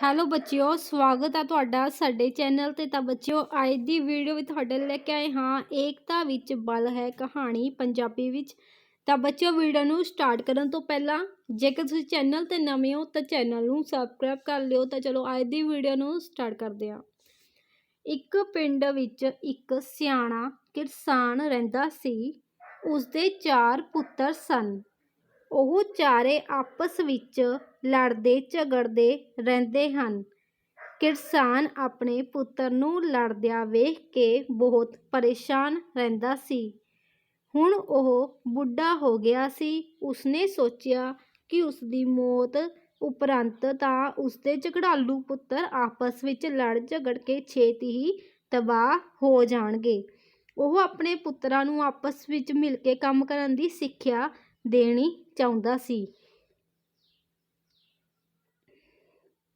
Hello ਬੱਚਿਓ, ਸਵਾਗਤ ਹੈ ਤੁਹਾਡਾ ਸਾਡੇ ਚੈਨਲ ਤੇ। ਤਾਂ ਬੱਚਿਓ, ਅੱਜ ਦੀ ਵੀਡੀਓ ਵੀ ਤੁਹਾਡੇ ਲਈ ਲੈ ਕੇ ਆਏ ਹਾਂ ਏਕਤਾ ਵਿੱਚ ਬਲ ਹੈ ਕਹਾਣੀ ਪੰਜਾਬੀ ਵਿੱਚ। ਤਾਂ ਬੱਚਿਓ ਵੀਡੀਓ ਨੂੰ ਸਟਾਰਟ ਕਰਨ ਤੋਂ ਪਹਿਲਾਂ ਜੇਕਰ ਤੁਸੀਂ ਚੈਨਲ ਤੇ ਨਵੇਂ ਹੋ ਤਾਂ ਚੈਨਲ ਨੂੰ ਸਬਸਕ੍ਰਾਈਬ ਕਰ ਲਿਓ। ਤਾਂ ਚਲੋ, ਅੱਜ ਦੀ ਵੀਡੀਓ ਨੂੰ ਸਟਾਰਟ ਕਰਦੇ ਹਾਂ। ਇੱਕ ਪਿੰਡ ਵਿੱਚ ਇੱਕ ਸਿਆਣਾ ਕਿਸਾਨ ਰਹਿੰਦਾ ਸੀ। ਉਸਦੇ ਚਾਰ ਪੁੱਤਰ ਸਨ। ਉਹ ਚਾਰੇ ਆਪਸ ਵਿੱਚ ਲੜਦੇ, ਝਗੜਦੇ ਰਹਿੰਦੇ ਹਨ। ਕਿਸਾਨ ਆਪਣੇ ਪੁੱਤਰ ਨੂੰ ਲੜਦਿਆਂ ਵੇਖ ਕੇ ਬਹੁਤ ਪਰੇਸ਼ਾਨ ਰਹਿੰਦਾ ਸੀ। ਹੁਣ ਉਹ ਬੁੱਢਾ ਹੋ ਗਿਆ ਸੀ। ਉਸਨੇ ਸੋਚਿਆ ਕਿ ਉਸਦੀ ਮੌਤ ਉਪਰੰਤ ਤਾਂ ਉਸਦੇ ਝਗੜਾਲੂ ਪੁੱਤਰ ਆਪਸ ਵਿੱਚ ਲੜ ਝਗੜ ਕੇ ਛੇਤੀ ਹੀ ਤਬਾਹ ਹੋ ਜਾਣਗੇ। ਉਹ ਆਪਣੇ ਪੁੱਤਰਾਂ ਨੂੰ ਆਪਸ ਵਿੱਚ ਮਿਲ ਕੇ ਕੰਮ ਕਰਨ ਦੀ ਸਿੱਖਿਆ ਦੇਣੀ ਚਾਹੁੰਦਾ ਸੀ।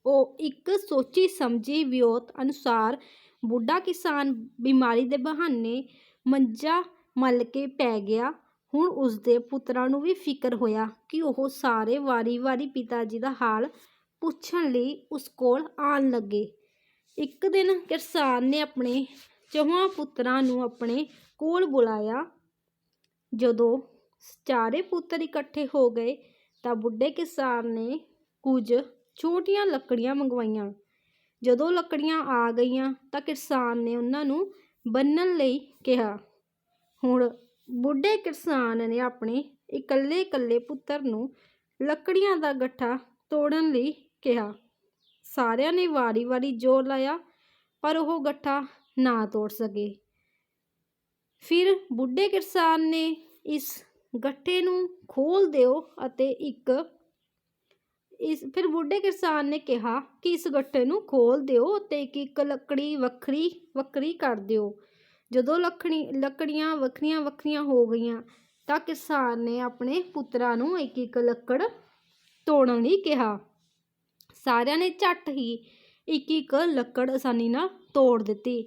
ਉਹ ਇੱਕ ਸੋਚੀ ਸਮਝੀ ਵਿਉਂਤ ਅਨੁਸਾਰ ਬੁੱਢਾ ਕਿਸਾਨ ਬਿਮਾਰੀ ਦੇ ਬਹਾਨੇ ਮੰਜਾ ਮਲ ਕੇ ਪੈ ਗਿਆ। ਹੁਣ ਉਸਦੇ ਪੁੱਤਰਾਂ ਨੂੰ ਵੀ ਫਿਕਰ ਹੋਇਆ ਕਿ ਉਹ ਸਾਰੇ ਵਾਰੀ-ਵਾਰੀ ਪਿਤਾ ਜੀ ਦਾ ਹਾਲ ਪੁੱਛਣ ਲਈ ਉਸ ਕੋਲ ਆਣ ਲੱਗੇ। ਇੱਕ ਦਿਨ ਕਿਸਾਨ ਨੇ ਆਪਣੇ ਚੌਹਾਂ ਪੁੱਤਰਾਂ ਨੂੰ ਆਪਣੇ ਕੋਲ ਬੁਲਾਇਆ। ਜਦੋਂ ਚਾਰੇ ਪੁੱਤਰ ਇਕੱਠੇ ਹੋ ਗਏ ਤਾਂ ਬੁੱਢੇ ਕਿਸਾਨ ਨੇ ਕੁਝ ਛੋਟੀਆਂ ਲੱਕੜੀਆਂ ਮੰਗਵਾਈਆਂ। ਜਦੋਂ ਲੱਕੜੀਆਂ ਆ ਗਈਆਂ ਤਾਂ ਕਿਸਾਨ ਨੇ ਉਹਨਾਂ ਨੂੰ ਬੰਨਣ ਲਈ ਕਿਹਾ। ਹੁਣ ਬੁੱਢੇ ਕਿਸਾਨ ਨੇ ਆਪਣੇ ਇਕੱਲੇ ਇਕੱਲੇ ਪੁੱਤਰ ਨੂੰ ਲੱਕੜੀਆਂ ਦਾ ਗੱਠਾ ਤੋੜਨ ਲਈ ਕਿਹਾ। ਸਾਰਿਆਂ ਨੇ ਵਾਰੀ-ਵਾਰੀ ਜ਼ੋਰ ਲਾਇਆ, ਪਰ ਉਹ ਗੱਠਾ ਨਾ ਤੋੜ ਸਕੇ। ਫਿਰ ਬੁੱਢੇ ਕਿਸਾਨ ਨੇ ਇਸ ਗੱਠੇ ਨੂੰ ਖੋਲ ਦਿਓ ਅਤੇ ਇੱਕ ਇਸ, ਫਿਰ ਬੁੱਢੇ ਕਿਸਾਨ ਨੇ ਕਿਹਾ ਕਿ ਇਸ ਗੱਠੇ ਨੂੰ ਖੋਲ ਦਿਓ ਤੇ ਇੱਕ ਇੱਕ ਲੱਕੜੀ ਵੱਖਰੀ ਵੱਖਰੀ ਕਰ ਦਿਓ। ਜਦੋਂ ਲੱਕੜੀ ਲੱਕੜੀਆਂ ਵੱਖਰੀਆਂ ਵੱਖਰੀਆਂ ਹੋ ਗਈਆਂ ਤਾਂ ਕਿਸਾਨ ਨੇ ਆਪਣੇ ਪੁੱਤਰਾਂ ਨੂੰ ਇੱਕ ਇੱਕ ਲੱਕੜ ਤੋੜਨ ਲਈ ਕਿਹਾ। ਸਾਰਿਆਂ ਨੇ ਝੱਟ ਹੀ ਇੱਕ ਇੱਕ ਲੱਕੜ ਆਸਾਨੀ ਨਾਲ ਤੋੜ ਦਿੱਤੀ।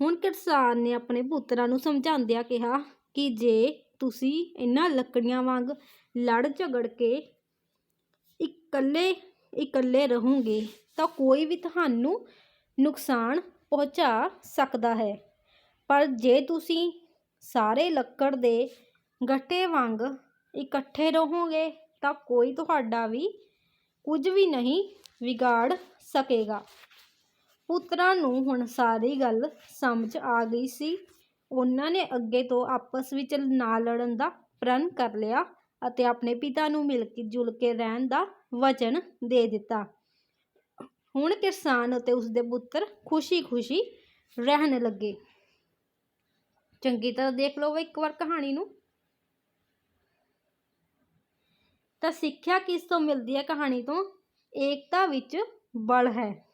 ਹੁਣ ਕਿਸਾਨ ਨੇ ਆਪਣੇ ਪੁੱਤਰਾਂ ਨੂੰ ਸਮਝਾਉਂਦਿਆਂ ਕਿਹਾ ਕਿ ਜੇ ਤੁਸੀਂ ਇਹਨਾਂ ਲੱਕੜੀਆਂ ਵਾਂਗ ਲੜ ਝਗੜ ਕੇ ਇਕੱਲੇ ਇਕੱਲੇ ਰਹੋਗੇ ਤਾਂ ਕੋਈ ਵੀ ਤੁਹਾਨੂੰ ਨੁਕਸਾਨ ਪਹੁੰਚਾ ਸਕਦਾ ਹੈ। ਪਰ ਜੇ ਤੁਸੀਂ ਸਾਰੇ ਲੱਕੜ ਦੇ ਗੱਟੇ ਵਾਂਗ ਇਕੱਠੇ ਰਹੋਗੇ ਤਾਂ ਕੋਈ ਤੁਹਾਡਾ ਵੀ ਕੁਝ ਵੀ ਨਹੀਂ ਵਿਗਾੜ ਸਕੇਗਾ। ਪੁੱਤਰਾਂ ਨੂੰ ਹੁਣ ਸਾਰੀ ਗੱਲ ਸਮਝ ਆ ਗਈ ਸੀ। ਉਹਨਾਂ ਨੇ ਅੱਗੇ ਤੋਂ ਆਪਸ ਵਿੱਚ ਨਾ ਲੜਨ ਦਾ ਪ੍ਰਣ ਕਰ ਲਿਆ। ਅਤੇ ਆਪਣੇ ਪਿਤਾ ਨੂੰ ਮਿਲ ਕੇ ਜੁਲ ਕੇ ਰਹਿਣ ਦਾ ਵਚਨ ਦੇ ਦਿੱਤਾ। ਹੁਣ ਕਿਸਾਨ ਅਤੇ ਉਸਦੇ ਪੁੱਤਰ ਖੁਸ਼ੀ-ਖੁਸ਼ੀ ਰਹਿਣ ਲੱਗੇ। ਚੰਗੀ ਤਰ੍ਹਾਂ ਦੇਖ ਲਓ ਇੱਕ ਵਾਰ ਕਹਾਣੀ ਨੂੰ। ਤਾਂ ਸਿੱਖਿਆ ਕਿਸ ਤੋਂ ਮਿਲਦੀ ਹੈ ਕਹਾਣੀ ਤੋਂ? ਏਕਤਾ ਵਿੱਚ ਬਲ ਹੈ।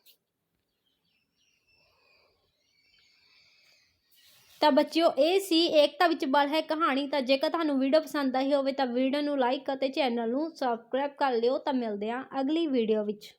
ਤਾਂ ਬੱਚਿਓ, ਇਹ ਸੀ ਏਕਤਾ ਵਿੱਚ ਬਲ ਹੈ ਕਹਾਣੀ। ਤਾਂ ਜੇਕਰ ਤੁਹਾਨੂੰ ਵੀਡੀਓ ਪਸੰਦ ਆਈ ਹੋਵੇ ਤਾਂ ਵੀਡੀਓ ਨੂੰ ਲਾਈਕ ਅਤੇ ਚੈਨਲ ਨੂੰ ਸਬਸਕ੍ਰਾਈਬ ਕਰ ਲਿਓ। ਤਾਂ ਮਿਲਦੇ ਹਾਂ ਅਗਲੀ ਵੀਡੀਓ ਵਿੱਚ।